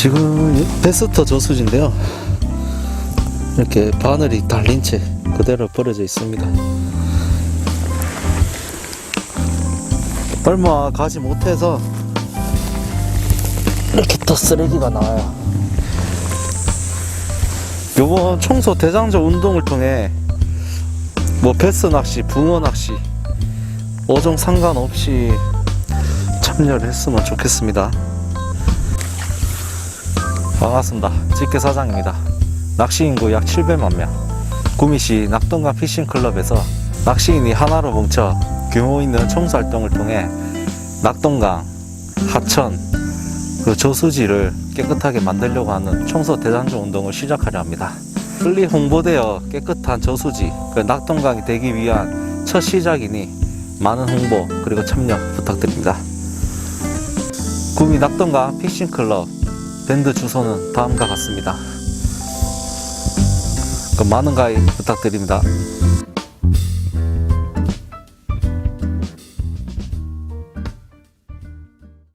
지금 베스터 저수지인데요. 이렇게 바늘이 달린 채 그대로 버려져 있습니다. 얼마 가지 못해서 이렇게 또 쓰레기가 나와요. 요번 청소 대장저 운동을 통해 뭐 베스 낚시, 붕어 낚시, 어종 상관없이 참여를 했으면 좋겠습니다. 반갑습니다. 직계 사장입니다. 낚시 인구 약 700만 명. 구미시 낙동강 피싱클럽에서 낚시인이 하나로 뭉쳐 규모 있는 청소 활동을 통해 낙동강, 하천, 그 저수지를 깨끗하게 만들려고 하는 청소 대장조 운동을 시작하려 합니다. 빨리 홍보되어 깨끗한 저수지, 그 낙동강이 되기 위한 첫 시작이니 많은 홍보 그리고 참여 부탁드립니다. 구미 낙동강 피싱클럽 밴드 주소는 다음과 같습니다. 그럼 많은 가입 부탁드립니다.